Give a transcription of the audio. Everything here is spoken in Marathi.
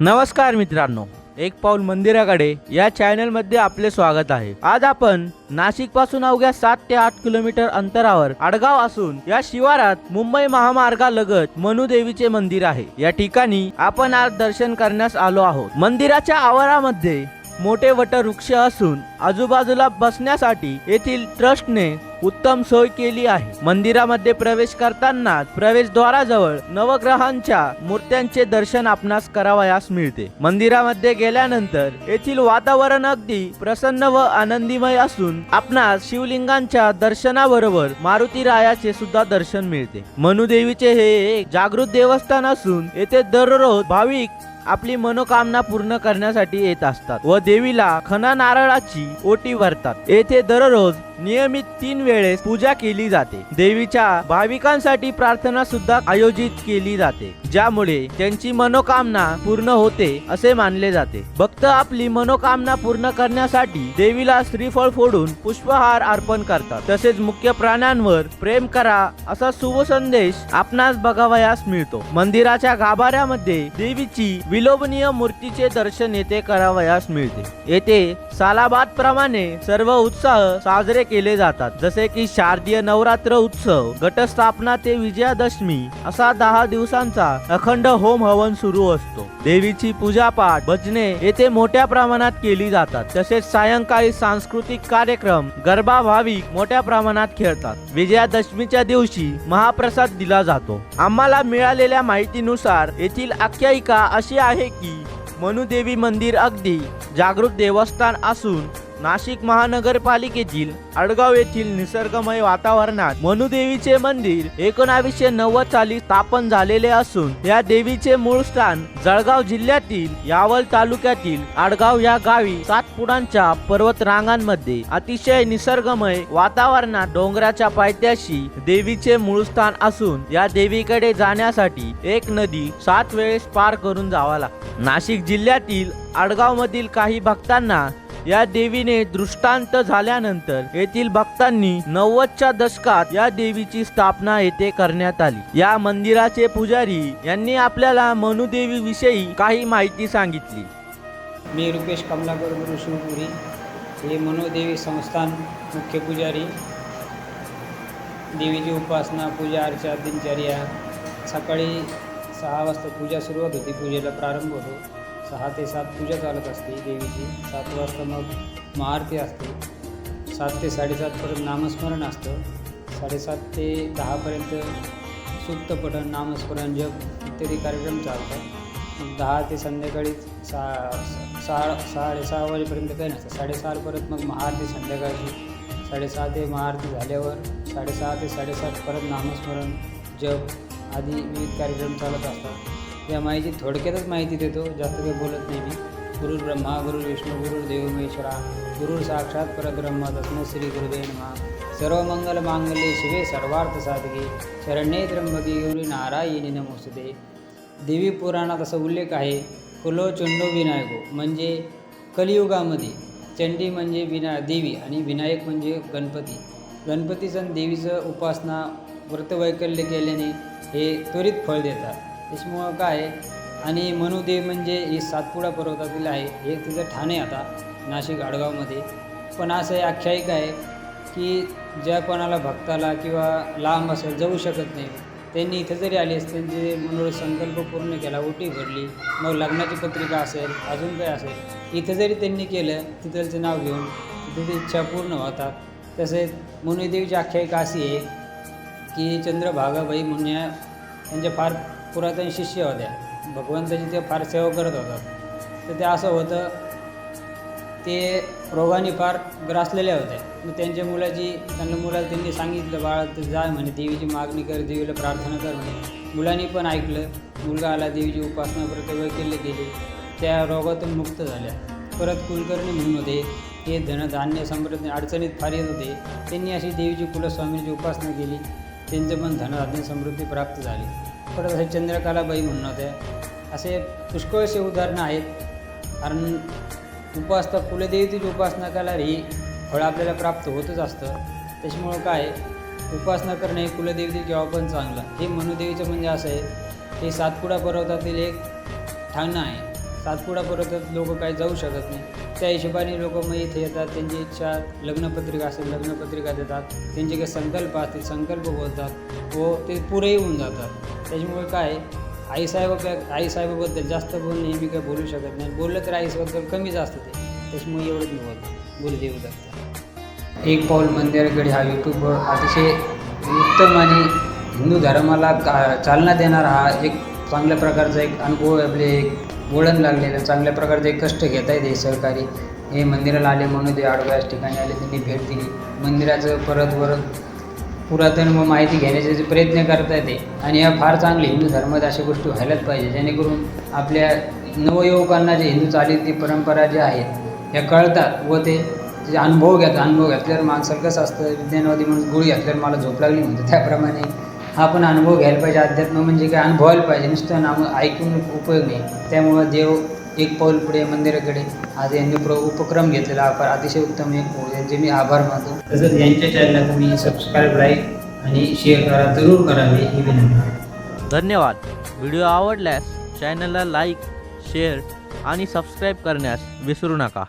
नमस्कार मित्रांनो एक पाऊल मंदिराकडे या चॅनलमध्ये आपले स्वागत आहे. आज आपण नाशिकपासून अवघ्या सात ते आठ किलोमीटर अंतरावर आडगाव असून या शिवारात मुंबई महामार्गालगत मनुदेवीचे मंदिर आहे. या ठिकाणी आपण आज दर्शन करण्यास आलो आहोत. मंदिराच्या आवारामध्ये मोठे वटवृक्ष असून आजूबाजूला बसण्यासाठी येथील ट्रस्टने उत्तम सोय केली आहे. मंदिरामध्ये प्रवेश करताना प्रवेशद्वाराजवळ नवग्रहांच्या मूर्त्यांचे दर्शन आपणास करावयास मिळते. मंदिरामध्ये गेल्यानंतर येथील वातावरण अगदी प्रसन्न व आनंदीमय असून आपणास शिवलिंगांच्या दर्शनाबरोबर मारुती रायाचे सुद्धा दर्शन मिळते. मनुदेवीचे हे एक जागृत देवस्थान असून येथे दररोज भाविक आपली मनोकामना पूर्ण करण्यासाठी येत असतात व देवीला खना नारळाची ओटी भरतात. येथे दररोज नियमित तीन वेळेस पूजा केली जाते. देवीच्या भाविकांसाठी प्रार्थना सुद्धा आयोजित केली जाते ज्यामुळे त्यांची मनोकामना पूर्ण होते असे मानले जाते. भक्त आपली मनोकामना पूर्ण करण्यासाठी देवीला श्रीफळ फोडून पुष्पहार अर्पण करतात. तसेच मुख्य प्राण्यांवर प्रेम करा असा शुभ संदेश आपणास बघावयास मिळतो. मंदिराच्या गाभाऱ्यामध्ये देवीची विलोभनीय मूर्तीचे दर्शन येथे करावयास मिळते. येथे सालाबाद प्रमाणे सर्व उत्साह साजरे केले जातात. जसे की शारदीय नवरात्र उत्सव घटस्थापना ते विजयादशमी असा दहा दिवसांचा अखंड होम हवन सुरू असतो. देवीची पूजापाठ भजने येथे मोठ्या प्रमाणात केली जातात. तसेच सायंकाळी सांस्कृतिक कार्यक्रम गरबा भाविक मोठ्या प्रमाणात खेळतात. विजयादशमीच्या दिवशी महाप्रसाद दिला जातो. आम्हाला मिळालेल्या माहितीनुसार येथील आख्यायिका अशी आहे की मनुदेवी मंदिर अगदी जागृत देवस्थान असून नाशिक महानगरपालिकेतील आडगाव येथील निसर्गमय वातावरणात मनुदेवीचे मंदिर एकोणावीसशे नव्वद साली स्थापन झालेले असून या देवीचे मूळ स्थान जळगाव जिल्ह्यातील यावल तालुक्यातील आडगाव या गावी सातपुडांच्या पर्वत रांगांमध्ये अतिशय निसर्गमय वातावरणात डोंगराच्या पायथ्याशी देवीचे मूळ स्थान असून या देवीकडे जाण्यासाठी एक नदी सात वेळेस पार करून जावा लागते. नाशिक जिल्ह्यातील आडगाव मधील काही भक्तांना या देवीने दृष्टांत झाल्यानंतर येथील भक्तांनी नव्वदच्या दशकात या देवीची स्थापना येथे करण्यात आली. या मंदिराचे पुजारी यांनी आपल्याला मनुदेवी विषयी काही माहिती सांगितली. मी रुपेश कमलाकर ऋषीपुरी हे मनोदेवी संस्थान मुख्य पुजारी. देवीची उपासना पूजा अर्चा दिनचर्या. सकाळी सहा वाजता पूजा सुरुवात होती. पूजेला प्रारंभ होतो. सहा ते सात पूजा चालत असते देवीची. सात वाजता मग महाआरती असते. सात ते साडेसातपर्यंत नामस्मरण असतं. साडेसात ते दहापर्यंत सुक्तपठण नामस्मरण जप इत्यादी कार्यक्रम चालतात. मग दहा ते संध्याकाळी सहा सहा साडेसहा वाजेपर्यंत काही नसतं. साडेसहा परत मग महाआरती संध्याकाळची. साडेसहा ते महाआरती झाल्यावर साडेसहा ते साडेसात परत नामस्मरण जप आदी विविध कार्यक्रम चालत असतात. या माहिती थोडक्यातच माहिती देतो जास्त काही बोलत नाही मी. गुरुर ब्रह्मा गुरुर विष्णू गुरुर देव महेश्वरा गुरुर साक्षात परब्रह्म तस्मै श्री गुरुदेव नमः. सर्व मंगल मांगल्ये शिवे सर्वार्थ साधके. शरण्ये त्र्यंबके गौरी नारायणी नमोस्तुते. देवी पुराणात असा उल्लेख आहे कुलो चंडो विनायको म्हणजे कलियुगामध्ये. चंडी म्हणजे विना देवी आणि विनायक म्हणजे गणपती. गणपती सण देवीचं उपासना व्रतवैकल्य केल्याने हे त्वरित फळ देतात. त्याच्यामुळं काय आहे? आणि मनुदेव म्हणजे ही सातपुडा पर्वतातील आहे. हे तिचं ठाणे आता नाशिक आडगावमध्ये. पण असं हे आख्यायिका आहे की ज्या कोणाला भक्ताला किंवा लांब असेल जाऊ शकत नाही त्यांनी इथं जरी आले त्यांचे मनोर संकल्प पूर्ण केला ओटी भरली मग लग्नाची पत्रिका असेल अजून काय असेल इथं जरी त्यांनी केलं तिथलचं नाव घेऊन तिथे इच्छा पूर्ण होतात. तसेच मुनिदेवीची आख्यायिका अशी आहे की चंद्रभागाबाई म्हणून या त्यांच्या फार पुरातन शिष्य होत्या भगवंताची ते फार सेवा करत होतात तर ते असं होतं ते रोगाने फार ग्रासलेल्या होत्या मग त्यांच्या मुलाची त्यांना मुलाला त्यांनी सांगितलं बाळा तर जा म्हणे देवीची मागणी कर देवीला प्रार्थना कर म्हणे. मुलांनी पण ऐकलं. मुलगा आला देवीची उपासना व्रतवैकल्य केली. त्या रोगातून मुक्त झाल्या. परत कुलकर्णी म्हणून होते. हे धनधान्य समृद्ध समृद्धी अडचणीत फार येत होते. त्यांनी अशी देवीची कुलस्वामीची उपासना केली. त्यांचं पण धनधान्य समृद्धी प्राप्त झाली. परत असे चंद्रकालाबाई म्हणून होते असे पुष्कळसे उदाहरणं आहेत. कारण उपासना कुलदेवतेची उपासना केल्यावर ही फळं आपल्याला प्राप्त होतच असतं. त्याच्यामुळं काय उपासना करणे हे जेव्हा पण चांगलं. हे मनुदेवीचं म्हणजे असं आहे. हे सातपुडा पर्वतातील एक ठाणं आहे. सातपुडापर्यंत लोक काही जाऊ शकत नाही. त्या हिशोबाने लोक मग इथे येतात त्यांची इच्छा लग्नपत्रिका असेल लग्नपत्रिका देतात. त्यांचे काही संकल्प असतील संकल्प बोलतात. व ते पुरेही होऊन जातात. त्याच्यामुळे काय आईसाहेब आईसाहेबाबद्दल जास्त बोलणे नेहमी काही बोलू शकत नाही. बोललं तर आईसाहेबद्दल कमीच असतं ते. त्याच्यामुळे एवढंच मी बोलतो. गुरुदेव दत्त एक पाऊल मंदिराकडे हा यूट्यूबवर अतिशय उत्तम आणि हिंदू धर्माला का चालना देणारा हा एक चांगल्या प्रकारचा एक अनुभव आपले एक वळण लागलेलं चांगल्या प्रकारचे कष्ट घेता येते सहकारी. हे मंदिराला आले म्हणून ते आडव्याच ठिकाणी आले त्यांनी भेट दिली. मंदिराचं परत वरत पुरातन व माहिती घेण्याचे जे प्रयत्न करता येते आणि ह्या फार चांगले हिंदू धर्मात अशा गोष्टी व्हायलाच पाहिजे जेणेकरून आपल्या नवयुवकांना जे हिंदू चालीती परंपरा ज्या आहेत ह्या कळतात व ते जे अनुभव घेतात. अनुभव घेतल्यावर माणसाला कसं असतं विज्ञानवादी म्हणून गोळी घातल्यावर मला झोप लागली म्हणतो त्याप्रमाणे आपण अनुभव घ्यायला पाहिजे. अध्यात्म म्हणजे काय? अनुभवायला पाहिजे. नुसतं नाम ऐकून उपयोग नाही. त्यामुळं देव एक पाऊल पुढे मंदिराकडे. आज यांनी प्र उपक्रम घेतलेला. आभार अतिशय उत्तम एक यांचे मी आभार मानतो. तसंच यांच्या चॅनलला तुम्ही सबस्क्राईब लाईक आणि शेअर करा. जरूर करावे ही विनंती धन्यवाद. व्हिडिओ आवडल्यास चॅनलला लाईक शेअर आणि सबस्क्राईब करण्यास विसरू नका.